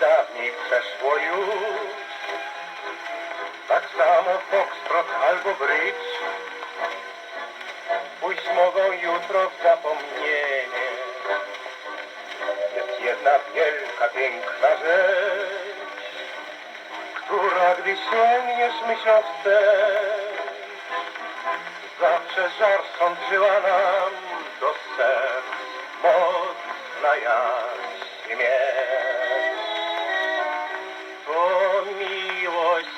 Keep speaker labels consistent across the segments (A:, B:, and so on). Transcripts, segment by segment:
A: dawniej przeszło już. Tak samo foxtrot albo bridge, pójść mogą jutro w zapomnienie. Jest jedna wielka, piękna rzecz, która gdy sięgniesz myślą wstecz, zawsze żar sądrzyła nam do serc, mocna jak śmierć. To miłość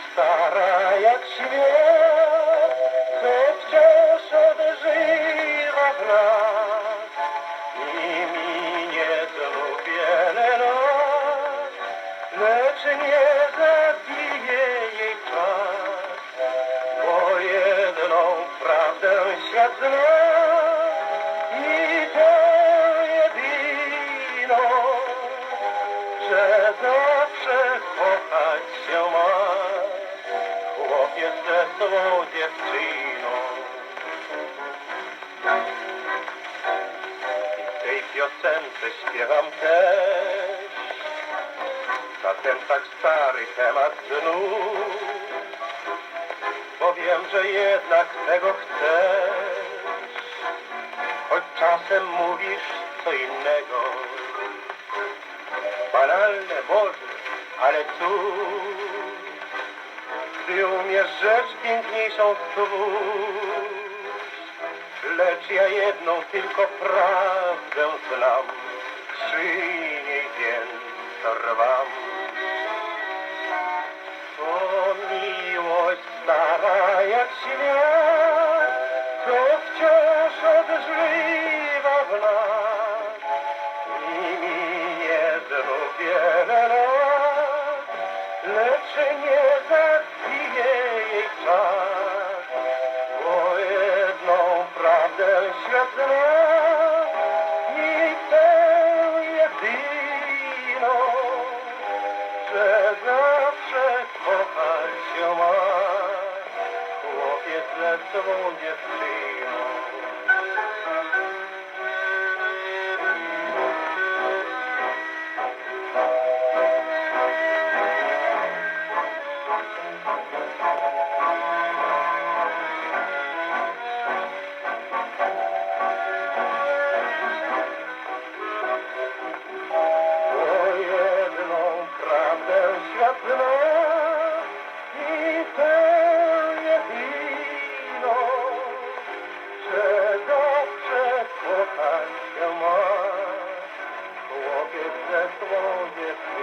A: dziewczyną. I w tej piosence śpiewam też na ten tak stary temat znów, bo wiem, że jednak tego chcesz, choć czasem mówisz co innego. Banalne może, ale cóż, Ty umiesz rzecz piękniejszą stwórz. Lecz ja jedną tylko prawdę znam, przy niej więc rwam. To miłość stara jak świat, co wciąż odżywa w nas i minie wiele lat, lecz nie zawsze kochać się ma chłopiec ze swą dziewczyną. That's the one I want to get.